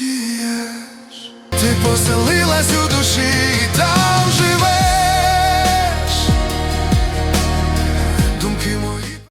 радієш, ти поселилась у душі.